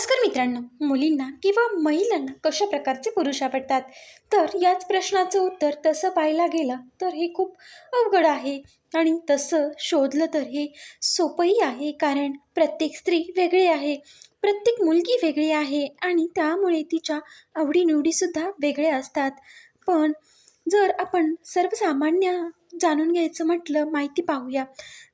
नमस्कार मित्रांनो मुलींना किंवा महिलांना कशा प्रकारचे पुरुष आवडतात? तर याच प्रश्नाचं उत्तर तसं पाहायला गेलं तर हे खूप अवघड आहे आणि तसं शोधलं तर हे सोपंही आहे कारण प्रत्येक स्त्री वेगळी आहे प्रत्येक मुलगी वेगळी आहे आणि त्यामुळे तिच्या आवडीनिवडीसुद्धा वेगळ्या असतात. पण जर आपण सर्वसामान्य जाणून घ्यायचं म्हटलं माहिती पाहूया.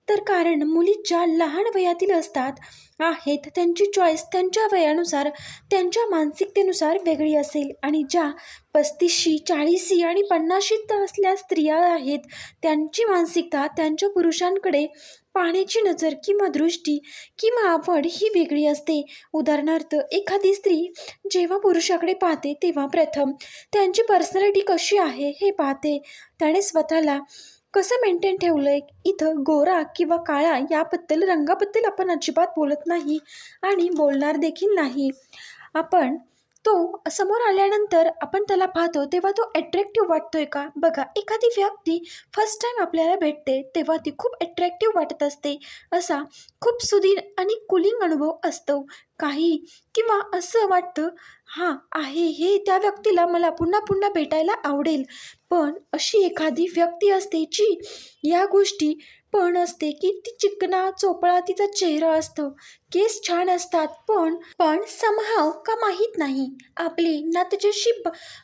तर कारण मुली ज्या लहान वयातील असतात आहेत त्यांची चॉईस त्यांच्या वयानुसार त्यांच्या मानसिकतेनुसार वेगळी असेल. आणि ज्या पस्तीसशी चाळीसी आणि पन्नाशीत असल्या स्त्रिया आहेत त्यांची मानसिकता त्यांच्या पुरुषांकडे पाण्याची नजर किंवा दृष्टी किंवा आवड ही वेगळी असते. उदाहरणार्थ एखादी स्त्री जेव्हा पुरुषाकडे पाहते तेव्हा प्रथम त्यांची पर्सनॅलिटी कशी आहे हे पाहते. त्याने स्वतःला कसं मेंटेन ठेवलं आहे इथं गोरा किंवा काळा याबद्दल रंगाबद्दल आपण अजिबात बोलत नाही आणि बोलणार देखील नाही. आपण तो समोर आल्यानंतर आपण त्याला पाहतो तेव्हा तो अट्रॅक्टिव्ह वाटतोय का? बघा एखादी व्यक्ती फर्स्ट टाईम आपल्याला भेटते तेव्हा ती खूप अट्रॅक्टिव्ह वाटत असते. असा खूप सुदीर आणि कुलिंग अनुभव असतो. काही किंवा असं वाटतं हां आहे हे त्या व्यक्तीला मला पुन्हा पुन्हा भेटायला आवडेल. पण अशी एखादी व्यक्ती असते जी या गोष्टी पण असते की ती चिकना चोपळा तिचा चेहरा असतो. केस छान असतात पण पण समहाव का माहीत नाही. आपली ना त्याच्याशी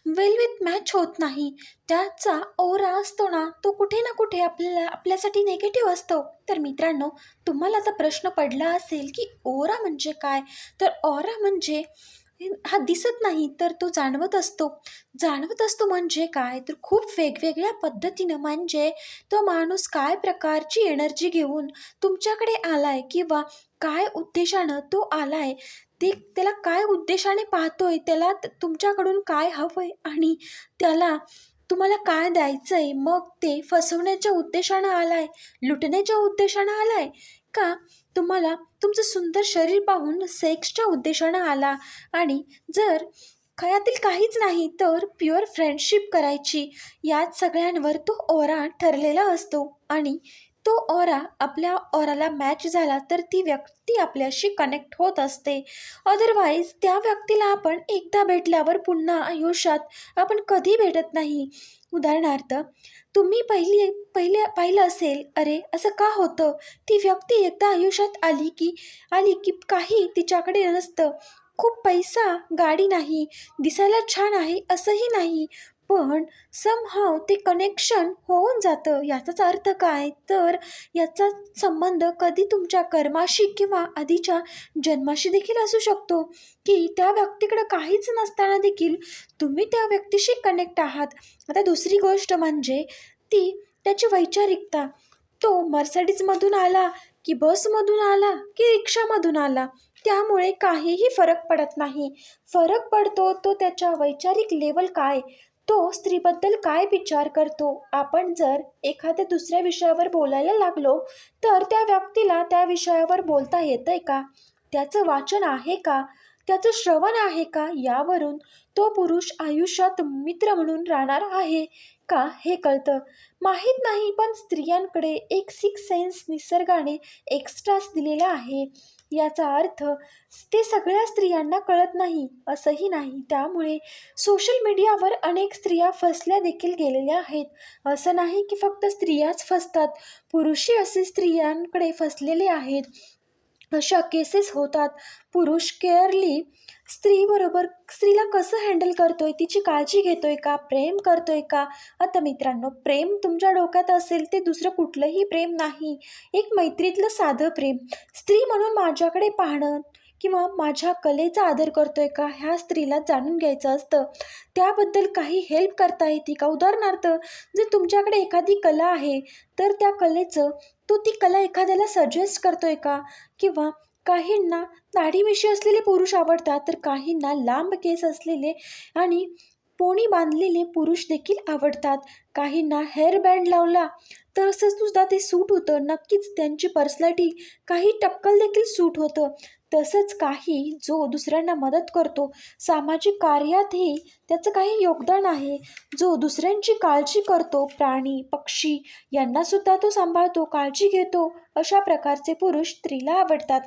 वेल विथ मॅच होत नाही. त्याचा ओरा असतो ना तो कुठे ना कुठे आपल्याला आपल्यासाठी निगेटिव्ह असतो. तर मित्रांनो तुम्हाला आता प्रश्न पडला असेल की ओरा म्हणजे काय? तर ओरा म्हणजे हा दिसत नाही तर तो जाणवत असतो. जाणवत असतो म्हणजे काय? तर खूप वेगवेगळ्या पद्धतीनं म्हणजे तो माणूस काय प्रकारची एनर्जी घेऊन तुमच्याकडे आलाय किंवा काय उद्देशानं तो आलाय ते त्याला काय उद्देशाने पाहतोय त्याला तुमच्याकडून काय हवंय आणि त्याला तुम्हाला काय द्यायचं आहे मग ते फसवण्याच्या उद्देशानं आलाय लुटण्याच्या उद्देशानं आलाय का? तुम्हाला तुमचं सुंदर शरीर पाहून सेक्सच्या उद्देशानं आला. आणि जर खयातील काहीच नाही तर प्युअर फ्रेंडशिप करायची. यात सगळ्यांवर तो ओरा ठरलेला असतो. आणि तो ओरा आपल्या ऑराला मॅच झाला तर ती व्यक्ती आपल्याशी कनेक्ट होत असते. अदरवाईज त्या व्यक्तीला आपण एकदा भेटल्यावर पुन्हा आयुष्यात आपण कधी भेटत नाही. उदाहरणार्थ तुम्ही पहिली पहिले पाहिलं असेल अरे असं का होतं? ती व्यक्ती एकदा आयुष्यात आली की आली की काही तिच्याकडे नसतं. खूप पैसा गाडी नाही दिसायला छान आहे असंही नाही. पण समहाव ते कनेक्शन होऊन जातं. याचाच अर्थ काय? तर याचा संबंध कधी तुमच्या कर्माशी किंवा आधीच्या जन्माशी देखील असू शकतो. की त्या व्यक्तीकडं काहीच नसताना देखील तुम्ही त्या व्यक्तीशी कनेक्ट आहात. आता दुसरी गोष्ट म्हणजे ती त्याची वैचारिकता. तो मर्सडीजमधून आला की बसमधून आला की रिक्षामधून आला. त्यामुळे काहीही फरक पडत नाही. फरक पडतो तो त्याच्या वैचारिक लेवल काय? तो स्त्रीबद्दल काय विचार करतो? आपण जर एखाद्या दुसऱ्या विषयावर बोलायला लागलो तर त्या व्यक्तीला त्या विषयावर बोलता येतं आहे का? त्याचं वाचन आहे का? त्याचं श्रवण आहे का? यावरून तो पुरुष आयुष्यात मित्र म्हणून राहणार आहे का? हे कळतं. माहीत नाही पण स्त्रियांकडे एक सिक्स सेन्स निसर्गाने एक्स्ट्रास दिलेला आहे. याचा अर्थ ते सगळ्या स्त्रियांना कळत नाही असंही नाही. त्यामुळे सोशल मीडियावर अनेक स्त्रिया फसल्या देखील गेलेल्या आहेत. असं नाही की फक्त स्त्रियाच फसतात. पुरुषही असे स्त्रियांकडे फसलेले आहेत. अशा केसेस होतात. पुरुष केअरली स्त्रीबरोबर स्त्रीला कसं हँडल करतोय? तिची काळजी घेतोय का? प्रेम करतोय का? आता मित्रांनो प्रेम तुमच्या डोक्यात असेल ते दुसरं कुठलंही प्रेम नाही. एक मैत्रीतलं साधं प्रेम. स्त्री म्हणून माझ्याकडे पाहणं किंवा माझ्या कलेचा आदर करतोय का ह्या स्त्रीला जाणून घ्यायचं असतं? त्याबद्दल काही हेल्प करता येते का? उदाहरणार्थ जर तुमच्याकडे एखादी कला आहे तर त्या कलेचं तो ती कला एखाद्याला सजेस्ट करतोय का? किंवा काहींना दाढीमिशी असलेले पुरुष आवडतात तर काहींना लांब केस असलेले आणि पोणी बांधलेले पुरुष देखील आवडतात. काहींना हेअर बँड लावला तर असंच सुद्धा ते सूट होतं. नक्कीच त्यांची पर्सनॅलिटी काही टक्कल देखील सूट होतं. तसंच काही जो दुसऱ्यांना मदत करतो सामाजिक कार्यातही त्याचं काही योगदान आहे. जो दुसऱ्यांची काळजी करतो प्राणी पक्षी यांनासुद्धा तो सांभाळतो काळजी घेतो अशा प्रकारचे पुरुष स्त्रीला आवडतात.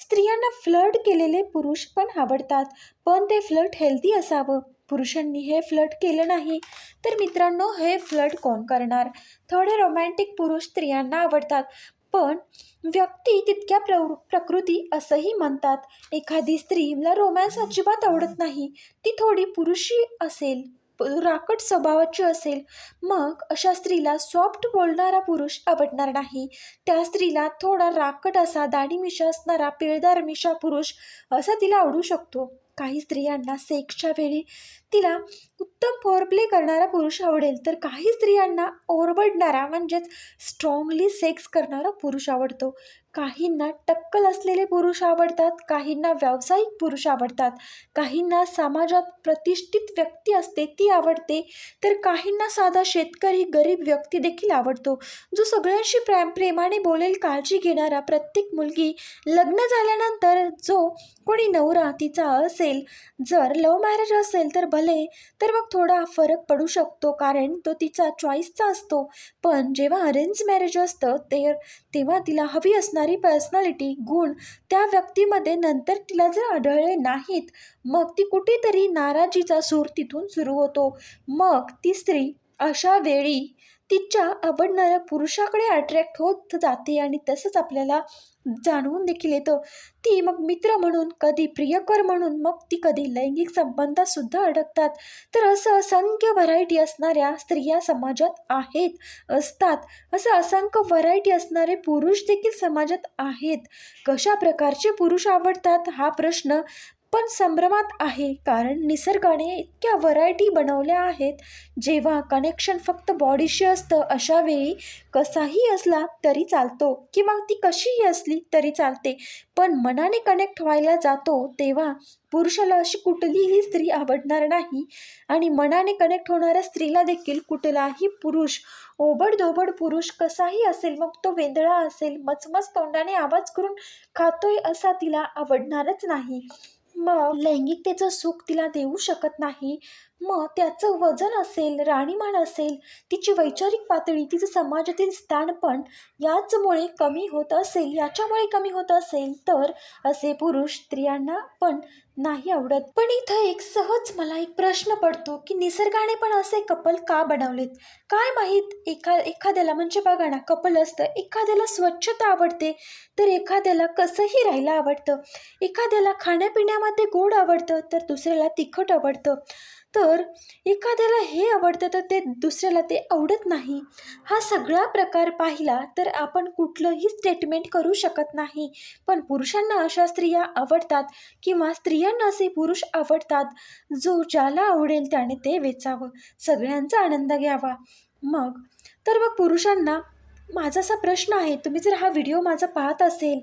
स्त्रियांना फ्लर्ट केलेले पुरुष पण आवडतात पण ते फ्लर्ट हेल्दी असावं. पुरुषांनी हे फ्लड केलं नाही तर मित्रांनो हे फ्लड कोण करणार? थोडे रोमॅन्टिक पुरुष स्त्रियांना आवडतात. पण व्यक्ती तितक्या प्रवृ प्रकृती असंही म्हणतात. एखादी स्त्रीला रोमॅन्स अजिबात आवडत नाही. ती थोडी पुरुषी असेल. राकट स्वभावाची असेल मग अशा स्त्रीला सॉफ्ट बोलणारा पुरुष आवडणार नाही. त्या स्त्रीला थोडा राकट असा दाढी मिशा असणारा पिळदार मिशा पुरुष असा तिला आवडू शकतो. काही स्त्रियांना सेक्सच्या वेळी तिला उत्तम फोरप्ले करणारा पुरुष आवडेल तर काही स्त्रियांना ओरबडणारा म्हणजेच स्ट्रॉंगली सेक्स करणारा पुरुष आवडतो. काहींना टक्कल असलेले पुरुष आवडतात काहींना व्यावसायिक पुरुष आवडतात काहींना समाजात प्रतिष्ठित व्यक्ती असते ती आवडते तर काहींना साधा शेतकरी गरीब व्यक्ती देखील आवडतो. जो सगळ्यांशी प्रेम प्रेमाने बोलेल काळजी घेणारा प्रत्येक मुलगी लग्न झाल्यानंतर जो कोणी नवरा तिचा असेल जर लव्ह मॅरेज असेल तर भले तर मग थोडा फरक पडू शकतो कारण तो तिचा चॉईसचा असतो. पण जेव्हा अरेंज मॅरेज असतं ते तेव्हा तिला हवी असणार पर्सनॅलिटी गुण त्या व्यक्तीमध्ये नंतर तिला जर आढळले नाहीत मग ती कुठेतरी नाराजीचा सूर तिथून सुरू होतो. मग ती स्त्री अशा वेळी तिच्या आवडणाऱ्या पुरुषाकडे अट्रॅक्ट होत जाते आणि तसंच आपल्याला जाणवून देखील येतं. ती मग मित्र म्हणून कधी प्रियकर म्हणून मग ती कधी लैंगिक संबंधात अडकतात. तर असं असंख्य व्हरायटी असणाऱ्या स्त्रिया समाजात आहेत असतात. असं असंख्य व्हरायटी असणारे पुरुष देखील समाजात आहेत. कशा प्रकारचे पुरुष आवडतात? हा प्रश्न पण संभ्रमात आहे कारण निसर्गाने इतक्या व्हरायटी बनवल्या आहेत. जेव्हा कनेक्शन फक्त बॉडीशी असतं अशा वेळी कसाही असला तरी चालतो. किंवा ती कशीही असली तरी चालते. पण मनाने कनेक्ट व्हायला जातो तेव्हा पुरुषाला अशी कुठलीही स्त्री आवडणार नाही. आणि मनाने कनेक्ट होणाऱ्या स्त्रीला देखील कुठलाही पुरुष ओबडधोबड पुरुष कसाही असेल मग तो वेंदळा असेल मचमच तोंडाने आवाज करून खातोय असा तिला आवडणारच नाही. मग? लैंगिकतेचं सुख तिला देऊ शकत नाही. मग त्याचं वजन असेल राणीमान असेल तिची वैचारिक पातळी तिचं समाजातील स्थान पण याचमुळे कमी होत असेल याच्यामुळे कमी होत असेल तर असे पुरुष स्त्रियांना पण नाही आवडत. पण इथं एक सहज मला एक प्रश्न पडतो की निसर्गाने पण असे कपल का बनवलेत? काय माहीत एखा एखाद्याला म्हणजे बघा ना कपल असतं एखाद्याला स्वच्छता आवडते तर एखाद्याला कसंही राहायला आवडतं. एखाद्याला खाण्यापिण्यामध्ये गोड आवडतं तर दुसऱ्याला तिखट आवडतं. तर एखाद्याला हे आवडतं तर ते दुसऱ्याला ते आवडत नाही. हा सगळा प्रकार पाहिला तर आपण कुठलंही स्टेटमेंट करू शकत नाही. पण पुरुषांना अशा स्त्रिया आवडतात किंवा स्त्रियांना असे पुरुष आवडतात जो ज्याला आवडेल त्याने ते वेचावं सगळ्यांचा आनंद घ्यावा. मग तर मग पुरुषांना माझा असा प्रश्न आहे तुम्ही जर हा व्हिडिओ माझा पाहत असेल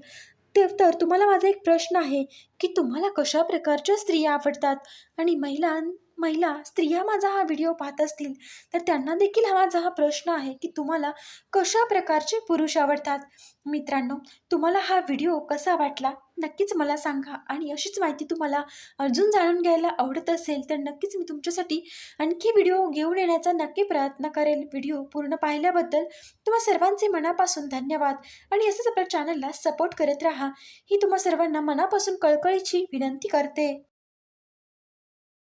ते तर तुम्हाला माझा एक प्रश्न आहे की तुम्हाला कशा प्रकारच्या स्त्रिया आवडतात? आणि महिला महिला स्त्रिया माझा हा व्हिडिओ पाहत असतील तर त्यांना देखील हा माझा हा प्रश्न आहे की तुम्हाला कशा प्रकारचे पुरुष आवडतात? मित्रांनो तुम्हाला हा व्हिडिओ कसा वाटला? नक्कीच मला सांगा आणि अशीच माहिती तुम्हाला अजून जाणून घ्यायला आवडत असेल तर नक्कीच मी तुमच्यासाठी आणखी व्हिडिओ घेऊन येण्याचा नक्की प्रयत्न करेल. व्हिडिओ पूर्ण पाहिल्याबद्दल तुम्हा सर्वांचे मनापासून धन्यवाद आणि असंच आपल्या चॅनलला सपोर्ट करत राहा. ही तुम्हा सर्वांना मनापासून कळकळीची विनंती करते.